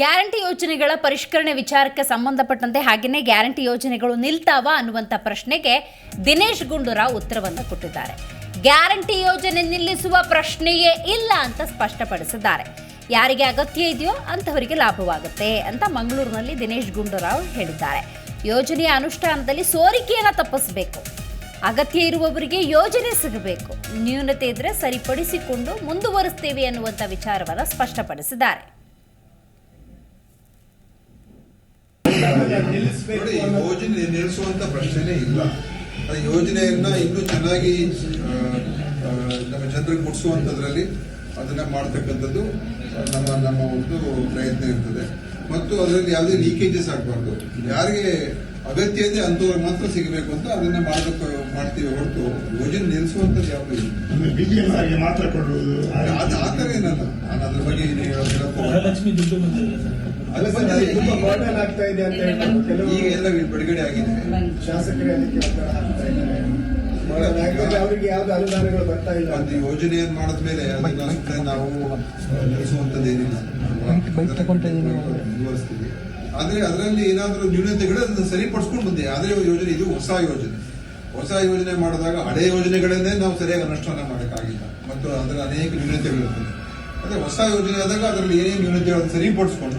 Guarantee ಯೋಜನೆಗಳ ಪರಿಷ್ಕರಣೆ ವಿಚಾರಕ್ಕೆ ಸಂಬಂಧಪಟ್ಟಂತೆ ಹಾಗೆಯೇ ಗ್ಯಾರಂಟಿ ಯೋಜನೆಗಳು ನಿಲ್ತಾವ ಅನ್ನುವಂಥ ಪ್ರಶ್ನೆಗೆ ದಿನೇಶ್ ಗುಂಡೂರಾವ್ ಉತ್ತರವನ್ನು ಕೊಟ್ಟಿದ್ದಾರೆ. ಗ್ಯಾರಂಟಿ ಯೋಜನೆ ನಿಲ್ಲಿಸುವ ಪ್ರಶ್ನೆಯೇ ಇಲ್ಲ ಅಂತ ಸ್ಪಷ್ಟಪಡಿಸಿದ್ದಾರೆ. ಯಾರಿಗೆ ಅಗತ್ಯ ಇದೆಯೋ ಅಂಥವರಿಗೆ ಲಾಭವಾಗುತ್ತೆ ಅಂತ ಮಂಗಳೂರಿನಲ್ಲಿ ದಿನೇಶ್ ಗುಂಡೂರಾವ್ ಹೇಳಿದ್ದಾರೆ. ಯೋಜನೆಯ ಅನುಷ್ಠಾನದಲ್ಲಿ ಸೋರಿಕೆಯನ್ನು ತಪ್ಪಿಸಬೇಕು. ಅಗತ್ಯ ಇರುವವರಿಗೆ ಯೋಜನೆ ಸಿಗಬೇಕು. ನ್ಯೂನತೆ ಇದ್ರೆ ಸರಿಪಡಿಸಿಕೊಂಡು ಮುಂದುವರಿಸ್ತೇವೆ ಅನ್ನುವಂಥ ವಿಚಾರವನ್ನು ಸ್ಪಷ್ಟಪಡಿಸಿದ್ದಾರೆ. ನೋಡಿ ಯೋಜನೆ ನಿಲ್ಲಿಸುವಂತ ಪ್ರಶ್ನೆನೇ ಇಲ್ಲ. ಆ ಯೋಜನೆಯನ್ನ ಇನ್ನೂ ಚೆನ್ನಾಗಿ ನಮ್ಮ ಜನರಿಗೆ ಮುಟ್ಟಿಸುವಂತದ್ರಲ್ಲಿ ಅದನ್ನ ಮಾಡ್ತಕ್ಕಂಥದ್ದು ನಮ್ಮ ನಮ್ಮ ಒಂದು ಪ್ರಯತ್ನ ಇರ್ತದೆ. ಮತ್ತು ಅದರಲ್ಲಿ ಯಾವುದೇ ಲೀಕೇಜಸ್ ಆಗಬಾರ್ದು. ಯಾರಿಗೆ ಅಗತ್ಯ ಇದೆ ಅಂತವ್ರಿಗೆ ಮಾತ್ರ ಸಿಗಬೇಕು ಅಂತ ಅದನ್ನ ಮಾಡೋದಕ್ಕೆ ಮಾಡ್ತೀವಿ ಹೊರತು. ಯೋಜನೆ ನಿಲ್ಲಿಸುವಂಥದ್ದು ಯಾವುದೂ ಇಲ್ಲ. ಮಾತ್ರ ಕೊಡುವುದು ಅದು ಆ ಥರ ಏನಲ್ಲ. ನಾನು ಅದ್ರ ಬಗ್ಗೆ ಅಲ್ಲ ಸರ್, ಅದು ತುಂಬಾ ಆಗ್ತಾ ಇದೆ ಅಂತ ಹೇಳ್ತಾರೆ ಕೆಲವು ಈಗ ಎಲ್ಲ ಬಿಡುಗಡೆ ಆಗಿದೆ. ಶಾಸಕರೇ ಅದಕ್ಕೆ ಒತ್ತಡ ಹಾಕ್ತಾ ಇದ್ದಾರೆ. ಬರ್ಡನ್ ಆಗಿದ್ರೆ ಅವರಿಗೆ ಯಾವ್ದು ಅನುದಾನಗಳು ಬರ್ತಾ ಇಲ್ಲ ಅದು ಯೋಜನೆ ಮಾಡಿದ ಮೇಲೆ ಅದನ್ನ ನಾವು ನಾವು ನಡೆಸುವಂತದ್ದೇನಿಲ್ಲ ಮುಂದುವರಿಸ್ತೀವಿ ಆದ್ರೆ ಅದರಲ್ಲಿ ಏನಾದರೂ ನ್ಯೂನತೆಗಳು ಅದನ್ನ ಸರಿಪಡಿಸ್ಕೊಂಡು ಬಂದೆ ಅದೇ ಯೋಜನೆ ಇದು ಹೊಸ ಯೋಜನೆ. ಹೊಸ ಯೋಜನೆ ಮಾಡಿದಾಗ ಹಳೆ ಯೋಜನೆಗಳನ್ನೇ ನಾವು ಸರಿಯಾಗಿ ಅನುಷ್ಠಾನ ಮಾಡೋಕ್ಕಾಗಿಲ್ಲ. ಮತ್ತು ಅದರ ಅನೇಕ ನ್ಯೂನತೆಗಳಿರ್ತದೆ ಅದೇ ಹೊಸ ಯೋಜನೆ ಆದಾಗ ಅದರಲ್ಲಿ ಏನೇನು ನ್ಯೂನತೆಗಳನ್ನು ಸರಿಪಡಿಸ್ಕೊಂಡು